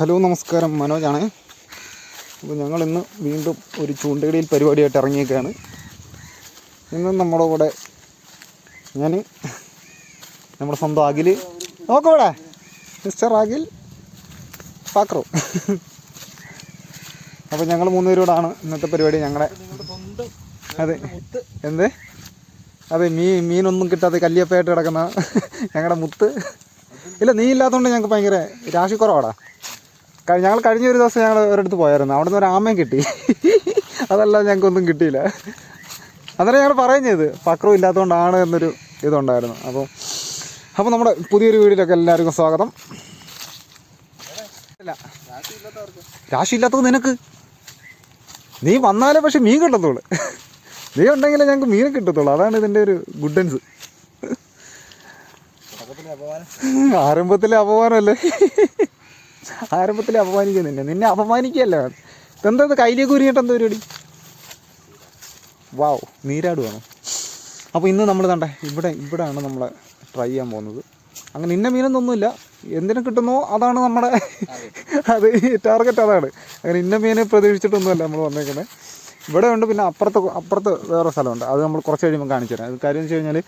Hello നമസ്കാരം. മനോജാണ്. അപ്പോൾ ഞങ്ങൾ ഇന്ന് വീണ്ടും ഒരു ചൂണ്ടയിടയിൽ പരിപാടിയായിട്ട് ഇറങ്ങിയേക്കാണ്. ഇന്ന് നമ്മുടെ കൂടെ ഞാൻ നമ്മുടെ സ്വന്തം അഖിൽ നോക്കൂടെ മിസ്റ്റർ അഖിൽ പാക്രോ അപ്പോൾ ഞങ്ങൾ മൂന്നുപേരോടാണ് ഇന്നത്തെ പരിപാടി. ഞങ്ങളുടെ അതെ. എന്ത്? അതെ മീൻ മീനൊന്നും കിട്ടാതെ കല്ലിയപ്പയായിട്ട് കിടക്കുന്ന ഞങ്ങളുടെ മുത്ത്. ഇല്ല നീ ഇല്ലാത്തതുകൊണ്ട് ഞങ്ങൾക്ക് ഭയങ്കര രാശി കുറവാടാ കഴി- ഞങ്ങൾ കഴിഞ്ഞ ഒരു ദിവസം ഞങ്ങൾ ഒരിടത്ത് പോയായിരുന്നു. അവിടെ നിന്ന് ഒരു ആമയും കിട്ടി. അതല്ല ഞങ്ങൾക്കൊന്നും കിട്ടിയില്ല. അന്നേരം ഞങ്ങൾ പറയും ചെയ്ത്. പക്രം ഇല്ലാത്തതുകൊണ്ടാണ് എന്നൊരു ഇതുണ്ടായിരുന്നു. അപ്പോൾ അപ്പോൾ നമ്മുടെ പുതിയൊരു വീഡിയോയിലൊക്കെ എല്ലാവർക്കും സ്വാഗതം. ഇല്ല. രാശി ഇല്ലാത്തത് നിനക്ക്? നീ വന്നാലേ പക്ഷെ മീൻ കിട്ടത്തുള്ളൂ. നീ ഉണ്ടെങ്കിലേ ഞങ്ങൾക്ക് മീൻ കിട്ടത്തുള്ളൂ. അതാണ് ഇതിന്റെ ഒരു ഗുഡൻസ് ആരംഭത്തിലെ അപമാനമല്ലേ ആരംഭത്തിലെ അപമാനിക്കുക നിന്നെ നിന്നെ അപമാനിക്കുകയല്ല. എന്താ ഇത് കയ്യിലേക്ക് ഉരിഞ്ഞിട്ട് എന്താ പരിപാടി? വാവ് നീരാട് വേണം അപ്പോൾ ഇന്ന് നമ്മൾ കണ്ടേ ഇവിടെ ഇവിടെയാണ് നമ്മൾ ട്രൈ ചെയ്യാൻ പോകുന്നത്. അങ്ങനെ ഇന്ന മീനൊന്നൊന്നുമില്ല. എന്തിനു കിട്ടുന്നോ അതാണ് നമ്മുടെ അത് ടാർഗറ്റ് അതാണ്. അങ്ങനെ ഇന്ന മീനെ പ്രതീക്ഷിച്ചിട്ടൊന്നുമല്ല നമ്മൾ വന്നേക്കുന്നത് ഇവിടെ ഉണ്ട് പിന്നെ അപ്പുറത്ത് അപ്പുറത്ത് വേറെ സ്ഥലമുണ്ട്. അത് നമ്മൾ കുറച്ച് കഴിയുമ്പോൾ കാണിച്ചു തരാം കാര്യം എന്ന് വെച്ച് കഴിഞ്ഞാൽ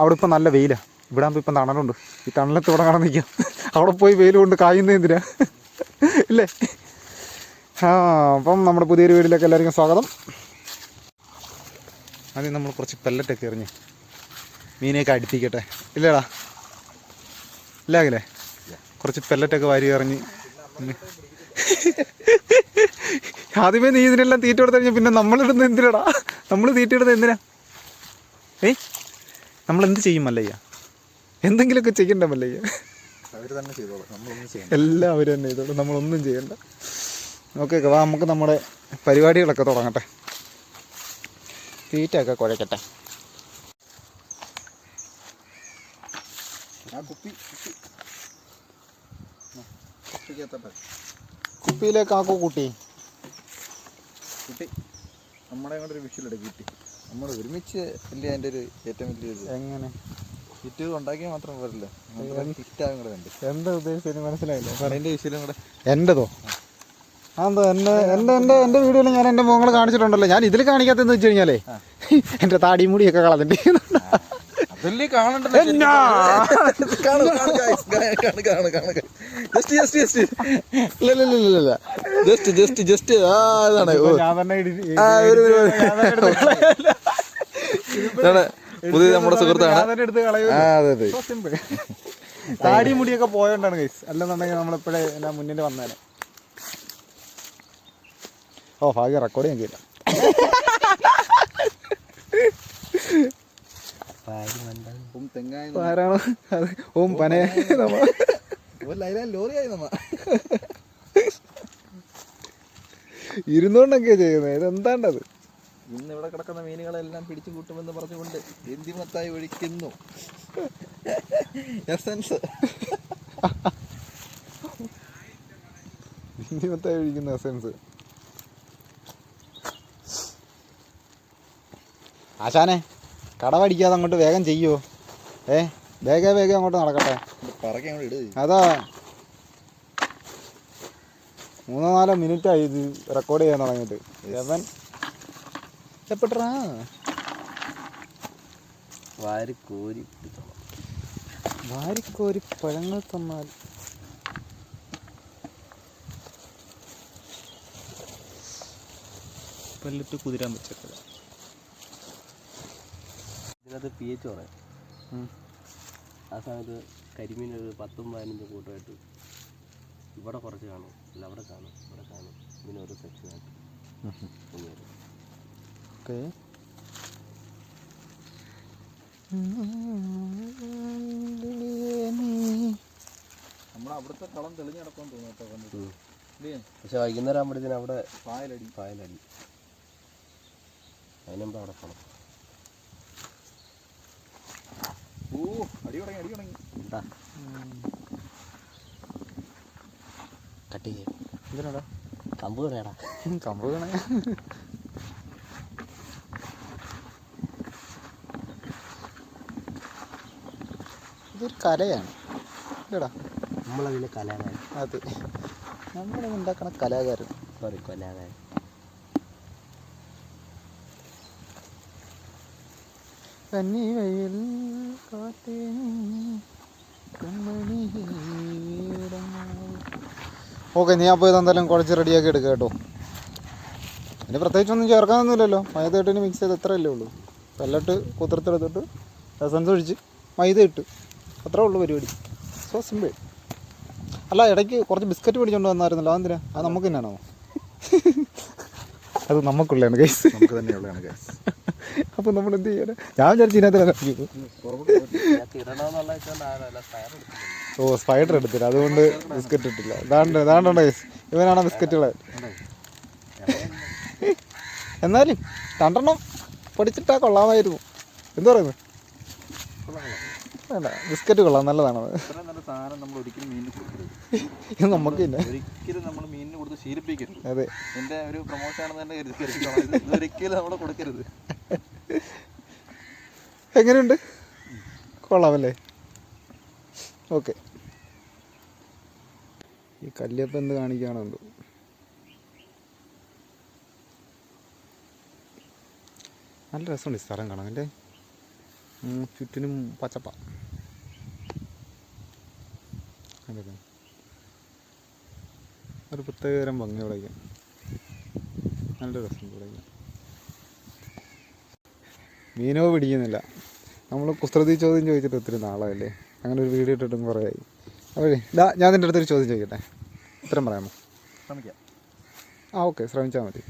അവിടെ ഇപ്പം നല്ല വെയിലാണ് ഇവിടെ ആകുമ്പോൾ ഇപ്പം തണലുണ്ട്. ഈ തണലത്ത് ഇവിടെ കാണാൻ നിൽക്കാം. അവിടെ പോയി വെയിൽ കൊണ്ട് കായുന്ന എന്തിനാ? ഇല്ലേ? ആ അപ്പം നമ്മുടെ പുതിയൊരു വീട്ടിലേക്ക് എല്ലാവർക്കും സ്വാഗതം. ആദ്യം നമ്മൾ കുറച്ച് പെല്ലറ്റൊക്കെ എറിഞ്ഞ് മീനെയൊക്കെ അടുപ്പിക്കട്ടെ. ഇല്ലേടാ? ഇല്ലാകില്ലേ? കുറച്ച് പെല്ലറ്റൊക്കെ വാരി എറിഞ്ഞ്. ആദ്യമേ നീ ഇതിനെല്ലാം തീറ്റ കൊടുത്തു കഴിഞ്ഞാൽ പിന്നെ നമ്മളിടുന്നത് എന്തിനാടാ? നമ്മൾ തീറ്റ ഇടുന്നത് എന്തിനാ? ഏയ്? നമ്മളെന്ത് ചെയ്യും മല്ലയ്യ? എന്തെങ്കിലുമൊക്കെ ചെയ്യണ്ട മല്ലയ്യ. അവർ തന്നെ ചെയ്തോളൂ. നമ്മളൊന്നും ചെയ്യണം എല്ലാം അവർ തന്നെ ചെയ്തോളൂ. നമ്മളൊന്നും ചെയ്യണ്ട. ഓക്കെ വാ നമുക്ക് നമ്മുടെ പരിപാടികളൊക്കെ തുടങ്ങട്ടെ. തീറ്റയൊക്കെ കുഴക്കട്ടെ. കുപ്പിയിലേക്ക് ആക്കോ കുട്ടി. നമ്മളെ കൊണ്ട് ഒരു വിഷയിലെടുക്കും കുട്ടി. നമ്മൾ ഒരുമിച്ച് വലിയ അതിന്റെ ഒരു ഏറ്റവും വലിയ എങ്ങനെ? ഹിറ്റ് ഉണ്ടാക്കിയാൽ മാത്രം പോരല്ലോ? ഹിറ്റാകും കൂടെ ഉണ്ട് എന്താ ഉദ്ദേശിച്ചത് മനസ്സിലായില്ല? അതിന്റെ വിഷയിലും കൂടെ. എന്റെതോ? അതെന്താ എന്റെ എന്റെ എന്റെ എന്റെ വീഡിയോയിൽ ഞാൻ എന്റെ മുഖങ്ങൾ കാണിച്ചിട്ടുണ്ടല്ലോ. ഞാൻ ഇതിൽ കാണിക്കാത്തെന്ന് വെച്ച് കഴിഞ്ഞാലേ? എന്റെ താടി മുടിയൊക്കെ കളഞ്ഞിട്ട്. അതല്ലേ കാണണ്ടല്ലോ എന്നാ? ജസ്റ്റ് ജസ്റ്റ് ജസ്റ്റ് ആ ഇതാണ്. പുതിയ നമ്മുടെ സുഹൃത്താണ്. അതെ അതെ. താടി മുടിയൊക്കെ പോയോണ്ടാണ് ഗൈസ് അല്ലെന്നുണ്ടെങ്കിൽ നമ്മളിപ്പോഴേ എല്ലാം മുന്നിൽ വന്നേനെ. ഓ ഭാഗ്യ റെക്കോർഡ് ഞാൻ കേട്ടില്ല ആരാണ്? ഓം പനേ നമ്മ. ഒരു ലൈല ലോറിയായി നമ്മ. ഇരുന്നോണ്ടൊക്കെയാ ചെയ്യുന്നത് ഇതെന്താണ്ടത്? ഇന്ന് ഇവിടെ കിടക്കുന്ന മീനുകളെല്ലാം പിടിച്ചു കൂട്ടുമെന്ന് പറഞ്ഞുകൊണ്ട് എന്തിമത്തായി ഒഴിക്കുന്നു? എസൻസ് എന്തിമത്തായി ഒഴിക്കുന്ന എസൻസ് ആശാനെ കടവടിക്കാതെ അങ്ങോട്ട് വേഗം ചെയ്യുമോ ഏ വേഗം വേഗം അങ്ങോട്ട് നടക്കട്ടെ. അതാ. മൂന്നോ നാലോ മിനിറ്റായി ഇത് റെക്കോർഡ് ചെയ്യാൻ തുടങ്ങിയിട്ട്. എവൻ എപ്പോട്ടാ വാരിക്കോരി കോരി വാരിക്കോരി പഴങ്ങൾ തന്നാൽ. പല്ലിട്ട് കുതിരാൻ വെച്ചേക്കത് ഇതിനകത്ത് പി എച്ച് കുറയും ആ സമയത്ത് കരിമീൻ ഒരു പത്തും പതിനഞ്ചും കൂട്ടമായിട്ട് ഇവിടെ കുറച്ച് കാണും അല്ല അവിടെ കാണും ഇവിടെ കാണും. ഇങ്ങനെ ഓരോ സെക്ഷനായിട്ട് ഓക്കെ അവിടുത്തെ കളം തെളിഞ്ഞടക്കാൻ തോന്നുന്നു. പക്ഷെ വൈകുന്നേരം ആകുമ്പോഴത്തേന് അവിടെ പായലടി. പായലടി. അതിനുമ്പ് അവിടെ പോകണം ഓ അടി തുടങ്ങി അടി തുടങ്ങി. എന്താ കട്ട് ചെയ്യും. എന്തിനാടാ? കമ്പ് കളയടാ സംഭവം ഇതൊരു കലയാണ്. ഇല്ലടാ. നമ്മളതിന് കലാകാരൻ. അത്. നമ്മൾ ഉണ്ടാക്കണ കലാകാരൻ. സോറി കലാകാരൻ കന്നി വയൽ കാറ്റേ കൺമണി ഓക്കെ നീ അപ്പോൾ ഇതെന്തായാലും കുഴച്ച് റെഡിയാക്കി എടുക്കുക കേട്ടോ. അതിന് പ്രത്യേകിച്ചൊന്നും ചേർക്കാനൊന്നുമില്ലല്ലോ. മൈദ ഇട്ടിന് മിക്സ് ചെയ്ത് എത്രയല്ലേ ഉള്ളൂ. കല്ലിട്ട് കുതിർത്തെടുത്തിട്ട് എസൻസ് ഒഴിച്ച് മൈദ ഇട്ട്. അത്രേ ഉള്ളൂ പരിപാടി. സോ സിമ്പിൾ അല്ല ഇടയ്ക്ക് കുറച്ച് ബിസ്ക്കറ്റ് മേടിച്ചുകൊണ്ട് വന്നായിരുന്നല്ലോ അതെന്തിനാ? അത് നമുക്ക് തന്നെയാണോ? അത് നമുക്കുള്ളതാണ് കേസ് നമുക്ക് തന്നെയുള്ളതാണ് അപ്പോൾ നമ്മൾ എന്ത് ചെയ്യാൻ ഞാൻ വിചാരിച്ചു ഇതിനകത്ത് ഓ സ്പൈഡർ എടുത്തില്ല. അതുകൊണ്ട് ബിസ്ക്കറ്റ് ഇട്ടില്ല. ഇതാണ്ട് ഇവനാണോ കേസ് ഇവനാണ് ബിസ്ക്കറ്റുകൾ എന്നാലും രണ്ടെണ്ണം പൊടിച്ചിട്ടാ കൊള്ളാമായിരുന്നു. എന്തു പറയുന്നു? വേണ്ട ബിസ്ക്കറ്റ് കൊള്ളാം നല്ലതാണത്. ഇത്രയും നല്ല സാധനം നമ്മൾ ഒരിക്കലും മീനിന് കൊടുക്കരുത്. ഇത് നമുക്ക് തന്നെ ഒരിക്കലും നമ്മൾ മീനിന് കൊടുത്ത് ശീലിപ്പിക്കരുത്. അതെ. എന്റെ ഒരു പ്രൊമോഷൻ ആണെന്ന് തന്നെ കരുതി ഇതൊരിക്കലും നമ്മൾ കൊടുക്കരുത്. എങ്ങനെയുണ്ട്? കൊള്ളാമല്ലേ? ഓക്കെ. ഈ കല്ലിയപ്പം എന്ത് കാണിക്കുകയാണോ എന്തോ. നല്ല രസമുണ്ട് ഈ സ്ഥലം കാണാൻ ഉം, ചുറ്റിനും പച്ചപ്പ. അതൊക്കെ. ഒരു പ്രത്യേകതരം ഭംഗി ഇവിടേക്ക് നല്ല രസം ഇവിടേക്ക് മീനോ പിടിക്കുന്നില്ല. നമ്മൾ കുസൃതി ചോദ്യം ചോദിച്ചിട്ട് ഒത്തിരി നാളായല്ലേ? അങ്ങനെ ഒരു വീഡിയോ ഇട്ടിട്ടും കുറേ ആയി. അപ്പോഴേ ഇതാ ഞാൻ നിന്റെ അടുത്തൊരു ചോദ്യം ചോദിക്കട്ടെ? ഉത്തരം പറയാമോ? ശ്രമിക്കാം. ആ ഓക്കെ ശ്രമിച്ചാൽ മതി.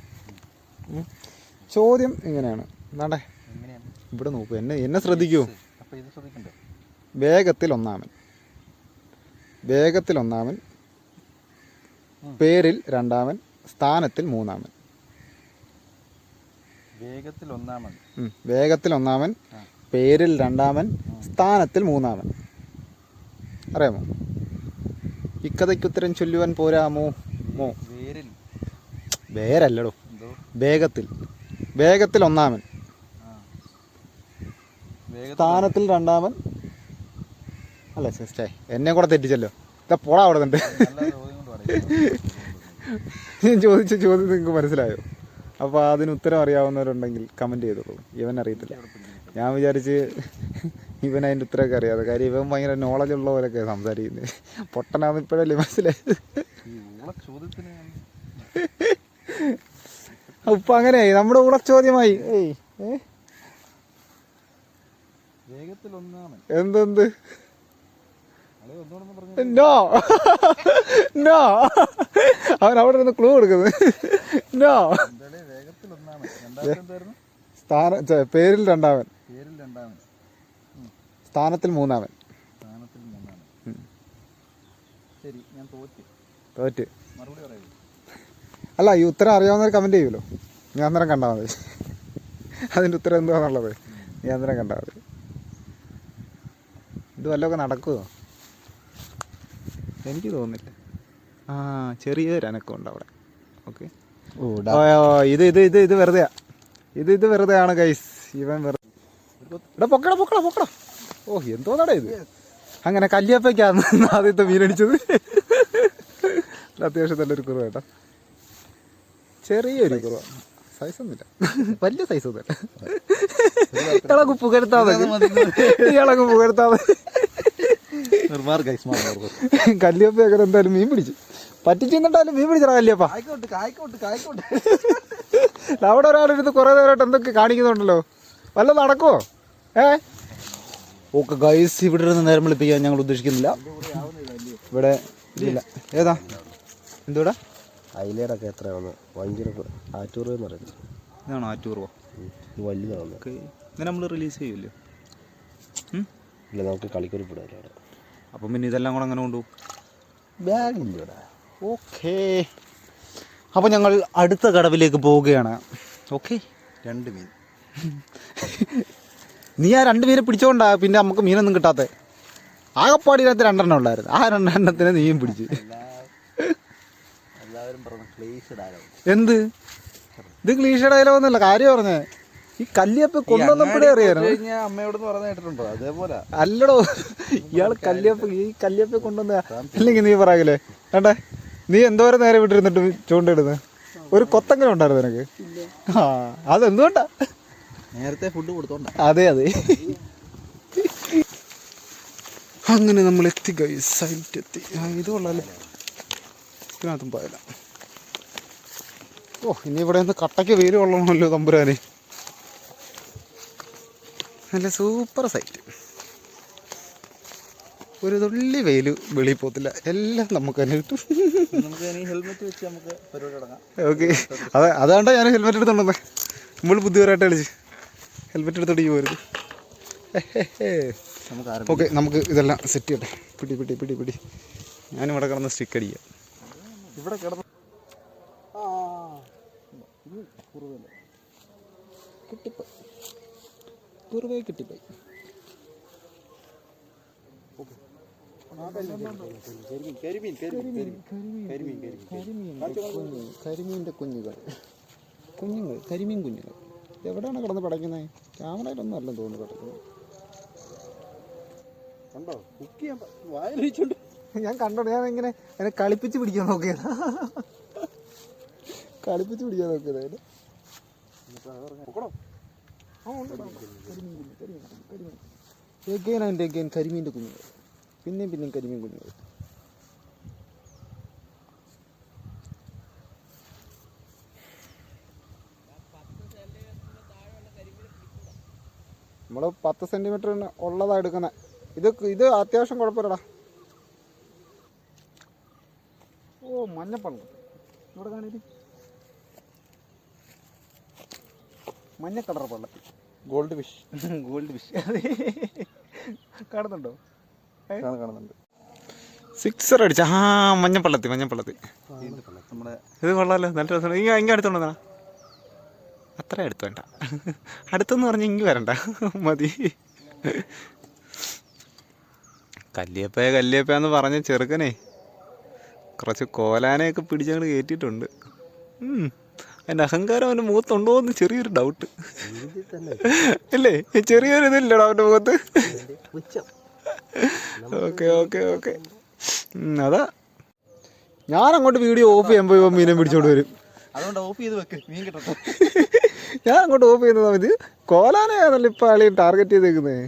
ചോദ്യം ഇങ്ങനെയാണ്. എന്താണ്ടേ എങ്ങനെയാണ്? ഇവിടെ നോക്കൂ. എന്നെ എന്നെ ശ്രദ്ധിക്കൂ. വേഗത്തിൽ ഒന്നാമൻ. വേഗത്തിൽ ഒന്നാമൻ. പേരിൽ രണ്ടാമൻ. സ്ഥാനത്തിൽ മൂന്നാമൻ. വേഗത്തിൽ ഒന്നാമൻ. വേഗത്തിൽ ഒന്നാമൻ. പേരിൽ രണ്ടാമൻ. സ്ഥാനത്തിൽ മൂന്നാമൻ. അറിയാമോ? ഇക്കഥയ്ക്കുത്തരം ചൊല്ലുവാൻ പോരാമോ മോ? വേരല്ലടോ. വേഗത്തിൽ. വേഗത്തിൽ ഒന്നാമൻ. സ്ഥാനത്തിൽ രണ്ടാമൻ. അല്ല സിസ്റ്റേ എന്നെ കൂടെ തെറ്റിച്ചല്ലോ. ഇതാ പോടാ അവിടെ ഉണ്ട് ഞാൻ ചോദിച്ച ചോദ്യം നിങ്ങൾക്ക് മനസ്സിലായോ? അപ്പോൾ അതിന് ഉത്തരം അറിയാവുന്നവരുണ്ടെങ്കിൽ കമന്റ് ചെയ്തോളൂ ഇവൻ അറിയത്തില്ല. ഞാൻ വിചാരിച്ച് ഇവൻ അതിന്റെ ഉത്തരമൊക്കെ അറിയാതെ. കാര്യം ഇവൻ ഭയങ്കര നോളജ് ഉള്ള പോലെയൊക്കെ സംസാരിക്കുന്നത് പൊട്ടനാന്ന് ഇപ്പോഴല്ലേ മനസ്സിലായത്? ഉപ്പ അങ്ങനെയായി. നമ്മുടെ കൂടെ ചോദ്യമായി. ഏയ് ഏ? എന്തെന്ത്? നോ. നോ. അവൻ അവിടെ നിന്ന് ക്ലൂ കൊടുക്കുന്നത് നോ. സ്ഥാന പേരിൽ രണ്ടാമൻ. സ്ഥാനത്തിൽ മൂന്നാമൻ. തോറ്റ്. അല്ല ഈ ഉത്തരം അറിയാവുന്നവർ കമന്റ് ചെയ്യുമല്ലോ. ഞാൻ അന്നേരം കണ്ടാൽ മതി. അതിന്റെ ഉത്തരം എന്താണെന്നുള്ളത് ഞാൻ അന്നേരം കണ്ടാൽ മതി. ഇത് വല്ലതൊക്കെ നടക്കുമോ എനിക്ക് തോന്നുന്നില്ല. ആ ചെറിയൊരു അനക്കമുണ്ട് അവിടെ. ഓക്കെ. ഇത് ഇത് ഇത് ഇത് വെറുതെ ഇത് ഇത് വെറുതെ ആണ് ഗൈസ് ഇവൻ വെറുതെ ഇവിടെ പൊക്കട പൊക്കട പൊക്കട. ഓ എന്തോന്നാടാ ഇത്? അങ്ങനെ കല്യാപ്പയ്ക്കാന്ന് ആദ്യത്തെ മീനടിച്ചത് അത്യാവശ്യം നല്ലൊരു കുറവ് കേട്ടോ. ചെറിയൊരു കുറവ്. സൈസൊന്നുമില്ല വലിയ സൈസ് ഒന്നുമില്ല ഇളകു പുകഴ്ത്താ മതി. ഇളകു പുകഴ്ത്താ മതി. നിർമാർ ഗൈസ് മാർ കല്യാപ്പ അങ്ങനെ എന്തായാലും മീൻ പിടിച്ചു. പറ്റിച്ചെന്നിട്ടാലും മീൻ പിടിച്ചാ കായ്ക്കോട്ട് അവിടെ ഒരാളെടുത്ത് കുറേ നേരമായിട്ട് എന്തൊക്കെ കാണിക്കുന്നുണ്ടല്ലോ? വല്ല നടക്കോ ഏ? ഓക്കെ ഗൈസ് ഇവിടെ ഇരുന്ന് നേരം വിളിപ്പിക്കാൻ ഞങ്ങൾ ഉദ്ദേശിക്കുന്നില്ല. ഇവിടെ ഇല്ല. ഏതാ? എന്തുകൂടാ അയിലേടൊക്കെ എത്രയാണ് ഭയങ്കര ആറ്റൂറ് എന്ന് പറയുന്നത്. ഇതാണോ ആറ്റൂറോ? ഇത് വലുതാണ് ഇന്ന് നമ്മൾ റിലീസ് ചെയ്യില്ലേ ഇല്ല നമുക്ക് കളിക്കുറിപ്പിടാം അവിടെ. അപ്പം പിന്നെ ഇതെല്ലാം കൂടെ അങ്ങനെ കൊണ്ടുപോകും? ബാഗില്ല ഇവിടെ. ഓക്കേ അപ്പോൾ ഞങ്ങൾ അടുത്ത കടവിലേക്ക് പോവുകയാണ്. ഓക്കെ രണ്ട് മീൻ. നീ ആ രണ്ട് മീനെ പിടിച്ചോണ്ടാ പിന്നെ നമുക്ക് മീനൊന്നും കിട്ടാത്ത. ആകപ്പാടി ഇതിനകത്ത് രണ്ടെണ്ണം ഉണ്ടായിരുന്നു. ആ രണ്ടെണ്ണത്തിന് നീയും പിടിച്ച്. എല്ലാവരും എന്ത്? ഇത് ക്ലീഷ വന്നല്ല കാര്യം പറഞ്ഞേ. ഈ കല്ലിയപ്പ കൊണ്ടുവന്നപ്പോഴേ അറിയായിരുന്നു അമ്മയോടൊന്ന് പറഞ്ഞു കേട്ടിട്ടുണ്ടോ? അതേപോലെ. അല്ലടോ ഇയാൾ കല്ലിയപ്പ ഈ കല്ലിയപ്പ കൊണ്ടുവന്ന അല്ലെങ്കിൽ നീ പറയലേ വേണ്ടേ നീ എന്തോരം നേരെ വിട്ടിരുന്നിട്ട് ചൂണ്ടിടുന്നത് ഒരു കൊത്തെങ്കിലും ഉണ്ടായിരുന്നു നിനക്ക്? ആ അതെന്തുകൊണ്ടാ? നേരത്തെ ഫുഡ് കൊടുത്തോണ്ട. അതെ അതെ. അങ്ങനെ നമ്മൾ എത്തി സൈറ്റ് എത്തി. ഇത് കൊള്ളാല്ലേ ഇതിനകത്തും പോയല്ല ഓ ഇനി ഇവിടെ നിന്ന് കട്ടയ്ക്ക് വെയിൽ കൊള്ളണമല്ലോ തമ്പുരാനെ. നല്ല സൂപ്പർ സൈറ്റ്. ഒരു തുള്ളി വെയിൽ വെളിയിൽ പോത്തില്ല എല്ലാം നമുക്ക് തന്നെ കിട്ടും. ഓക്കെ. അതെ അതാണ്ടാ ഞാൻ ഹെൽമെറ്റ് എടുത്തോണ്ടേ നമ്മൾ ബുദ്ധിപരമായിട്ട് കളിച്ച്. ഹെൽമെറ്റ് എടുത്തോട്ട് പോരുത്. ഓക്കെ നമുക്ക് ഇതെല്ലാം സെറ്റ് ചെയ്യട്ടെ. പിടി പിടി പിടി പിടി. ഞാനിവിടെ കിടന്ന് സ്റ്റിക്ക് അടിക്കാം. ഇവിടെ കിടന്നു കിട്ടിപ്പോയി കിട്ടിപ്പോയി കരിമീൻ കരിമീന്റെ കുഞ്ഞുകൾ കുഞ്ഞുങ്ങൾ കരിമീൻ കുഞ്ഞുങ്ങൾ എവിടെയാണ് കിടന്ന് പടയ്ക്കുന്നത് ക്യാമറയിലൊന്നും അല്ലെന്ന് തോന്നുന്നു പടയ്ക്കുന്നത് കണ്ടോ ഞാൻ കണ്ടോ ഞാൻ ഇങ്ങനെ എന്നെ കളിപ്പിച്ച് പിടിക്കാൻ നോക്കിയത് കളിപ്പിച്ച് പിടിക്കാൻ നോക്കിയത് അതിന് എഗെയിൻ ആൻഡ് എഗെയിൻ കരിമീന്റെ കുഞ്ഞുങ്ങൾ പിന്നെയും പിന്നെയും കരിമീൻ കുഞ്ഞുങ്ങൾ നമ്മൾ പത്ത് സെന്റിമീറ്റർ ഉള്ളതാ എടുക്കുന്നത് ഇത് ഇത് അത്യാവശ്യം കുഴപ്പമില്ലടാ. ഓ മഞ്ഞപ്പള്ളം. ഇവിടെ കാണില്ല മഞ്ഞ കളർ പള്ളം. Gold fish. Gold fish. കാണുന്നുണ്ടോ? കാണുന്നുണ്ട് സിക്സർ അടിച്ച. ആ മഞ്ഞപ്പള്ളത്തി മഞ്ഞപ്പള്ളത്തി. നമ്മുടെ ഇത് കൊള്ളാലോ. നല്ല രസമാണ്. ഇങ്ങനെ ഇങ്ങനെ അടുത്തുണ്ടോ അത്ര അടുത്ത് വേണ്ട. അടുത്തെന്ന് പറഞ്ഞ ഇങ്ങ് വരണ്ട. മതി. കല്ലിയപ്പയ കല്ലിയപ്പ എന്ന് പറഞ്ഞ ചെറുക്കനെ കുറച്ച് കോലാനയൊക്കെ പിടിച്ചങ്ങോട്ട് കയറ്റിയിട്ടുണ്ട്. അതിന്റെ അഹങ്കാരം അവന്റെ മുഖത്തുണ്ടോ എന്ന് ചെറിയൊരു ഡൗട്ട് അല്ലേ ചെറിയൊരു ഇതില്ലടാ അവന്റെ മുഖത്ത്. Okay okay okay. അതാ. ഞാൻ അങ്ങോട്ട് വീഡിയോ ഓഫ് ചെയ്യുമ്പോൾ ഇവൻ മീനെ പിടിച്ചോണ്ട് വരും. അതുകൊണ്ട് ഓഫ് ചെയ്ത് വെക്ക്. മീൻ കിട്ടട്ടെ. ഞാൻ അങ്ങോട്ട് ഓഫ് ചെയ്യുന്ന സമയത്ത് കോലാനയാണല്ലോ ഇപ്പം ആളി ടാർഗറ്റ് ചെയ്തേക്കുന്നത്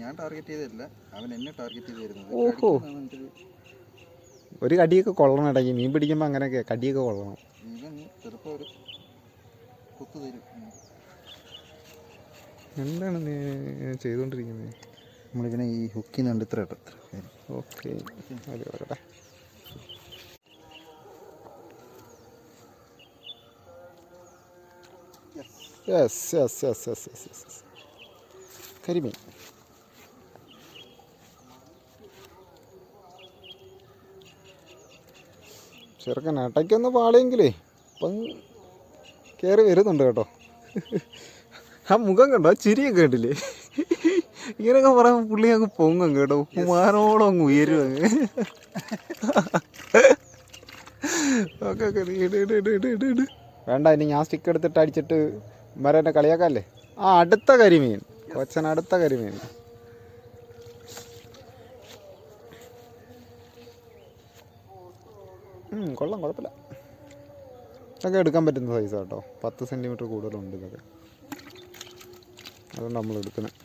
ഞാൻ ടാർഗറ്റ് ചെയ്തില്ല അവൻ എന്നെ ടാർഗറ്റ് ചെയ്തിരുന്നത്. ഓഹോ. ഒരു- കടിയൊക്കെ കൊള്ളണം ഇടയ്ക്ക് മീൻ പിടിക്കുമ്പോൾ അങ്ങനെയൊക്കെ കടിയൊക്കെ കൊള്ളണം. ചെറുപ്പം ഒരു കുത്തു തരും. എന്താണ് നീ ചെയ്തുകൊണ്ടിരിക്കുന്നത് നമ്മളിങ്ങനെ ഈ ഹുക്കിൽ നിന്നുണ്ട് ഇത്ര ഇട്ട്. ഓക്കെ. അതെ yes yes yes yes yes yes yes കരിമീൻ. ചെറുക്കൻ അട്ടയ്ക്കൊന്ന് പാളിയെങ്കിലേ ഇപ്പം കയറി വരുന്നുണ്ട് കേട്ടോ. ആ മുഖം കണ്ടോ? ആ ചിരിയൊക്കെ കണ്ടില്ലേ? ഇങ്ങനെയൊക്കെ പറയുമ്പോൾ പുള്ളി അങ്ങ് പൊങ്ങും കേട്ടോ. മാനോളം അങ്ങ് ഉയരും അങ്ങ്. വേണ്ട ഇനി ഞാൻ സ്റ്റിക്ക് എടുത്തിട്ട് അടിച്ചിട്ട് മരം എന്നെ കളിയാക്കാല്ലേ? ആ അടുത്ത കരിമീൻ. കൊച്ചൻ അടുത്ത കരിമീൻ. കൊള്ളാം കുഴപ്പമില്ല ഇതൊക്കെ എടുക്കാൻ പറ്റുന്ന സൈസാണ് കേട്ടോ. പത്ത് സെന്റിമീറ്റർ കൂടുതലുണ്ട് ഇതൊക്കെ. അതുകൊണ്ട് നമ്മൾ എടുക്കുന്നത്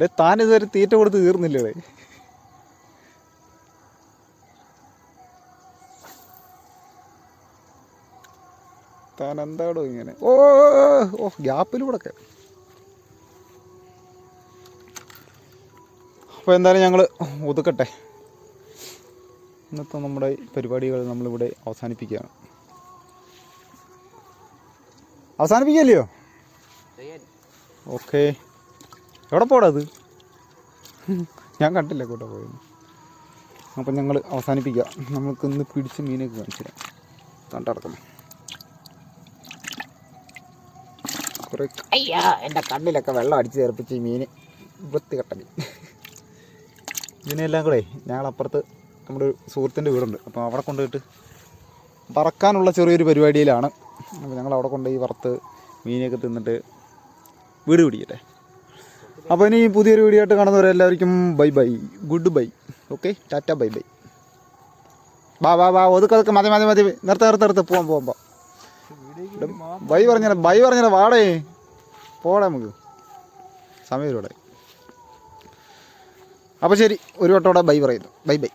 ഡേ താൻ ഇതുവരെ തീറ്റ കൊടുത്ത് തീർന്നില്ലേ താൻ എന്താടോ ഇങ്ങനെ? ഓ ഓ ഗ്യാപ്പിലൂടെ ഒക്കെ. അപ്പോൾ എന്തായാലും ഞങ്ങൾ ഒതുക്കട്ടെ. ഇന്നത്തെ നമ്മുടെ പരിപാടികൾ നമ്മളിവിടെ അവസാനിപ്പിക്കുകയാണ്. അവസാനിപ്പിക്കല്ലയോ? ഓക്കെ. എവിടെ പോടാ അത് ഞാൻ കണ്ടില്ല കൂട്ടോ പോയത് അപ്പം ഞങ്ങൾ അവസാനിപ്പിക്കുക നമുക്ക് ഇന്ന് പിടിച്ച മീനൊക്കെ കാണിച്ചു കണ്ടടക്കണം കുറേ അയ്യാ എന്റെ കണ്ണിലൊക്കെ വെള്ളം അടിച്ച് ചേർപ്പിച്ച് ഈ മീൻ. വൃത്തികെട്ട ഇതിനെല്ലാം കൂടെ ഞങ്ങളപ്പുറത്ത് നമ്മുടെ ഒരു സുഹൃത്തിന്റെ വീടുണ്ട്. അപ്പോൾ അവിടെ കൊണ്ടുപോയിട്ട് വറക്കാനുള്ള ചെറിയൊരു പരിപാടിയിലാണ്. അപ്പോൾ ഞങ്ങൾ അവിടെ കൊണ്ടുപോയി വറുത്ത് മീനൊക്കെ തിന്നിട്ട് വീട് പിടിക്കട്ടെ. അപ്പോൾ ഇനി പുതിയൊരു വീഡിയോ ആയിട്ട് കാണുന്നവരെല്ലാവർക്കും bye bye. Good bye. Okay? Tata bye bye. വാ വാ വാ. ഒതുക്കെ ഒതുക്കെ. മതി മതി മതി. നിർത്ത നിർത്ത നിർത്ത്. പോവാം പോവാം പോ ബൈ പറഞ്ഞാലേ ബൈ പറഞ്ഞാലേ വാടേ. പോടാ നമുക്ക്. സമയം ഒരുപാടെ അപ്പോൾ ശരി ഒരു വട്ടം കൂടെ ബൈ പറയുന്നു. Bye bye.